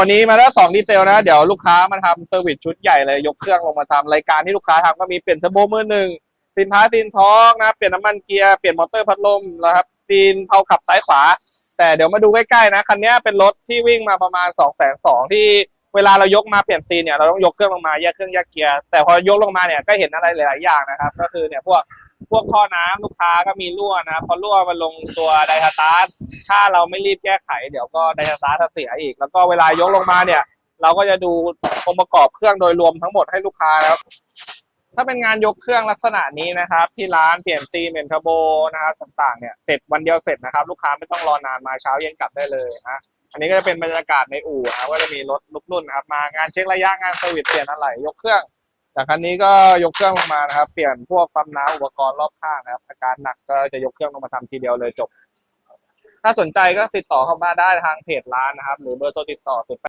วันนี้มาแล้วสองดีเซลนะ เดี๋ยวลูกค้ามาทำเซอร์วิสชุดใหญ่เลยยกเครื่องลงมาทำรายการที่ลูกค้าทำก็มีเปลี่ยนเทอร์โบมือหนึ่งซีนพาซีนท้องนะ เปลี่ยนน้ำมันเกียร์เปลี่ยนมอเตอร์พัดลมนะครับซีนเผาขับซ้ายขวา แต่เดี๋ยวมาดูใกล้ๆนะคันนี้เป็นรถที่วิ่งมาประมาณสองแสนสองที่เวลาเรายกมาเปลี่ยนซีนเนี่ยเราต้องยกเครื่องลงมาแยกเครื่องแยกเกียร์แต่พอยกลงมาเนี่ยก็เห็นอะไรหลายๆอย่างนะครับ ก็คือเนี่ยพวก พวกท่อน้ำลูกค้าก็มีรั่วนะพอรั่วมันลงตัวไดสตาร์ถ้าเราไม่รีบแก้ไข เดี๋ยวก็ไดสตาร์จะเสียอีก แล้วก็เวลายกลงมาเนี่ย เราก็จะดูองค์ประกอบเครื่องโดยรวมทั้งหมดให้ลูกค้านะครับถ้าเป็นงานยกเครื่องลักษณะนี้นะครับ ที่ร้านเปลี่ยนซีเมนเทอร์โบนะครับต่างๆเนี่ยเสร็จวันเดียวเสร็จนะครับ ลูกค้าไม่ต้องรอนานมาเช้าเย็นกลับได้เลยนะอันนี้ก็จะเป็นบรรยากาศในอู่นะก็จะมีรถลุกรุ่นนะครับมางานเช็คระยะงานเซอร์วิสเปลี่ยนอะไหล่ยกเครื่อง แต่คันนี้ก็ยกเครื่องลงมานะครับ เปลี่ยนพวกความน้ำอุปกรณ์รอบข้างนะครับอาการหนักก็จะยกเครื่องลงมาทำทีเดียวเลยจบ ถ้าสนใจก็ติดต่อเข้ามาได้ทางเพจร้านนะครับ หรือเบอร์โทรติดต่อ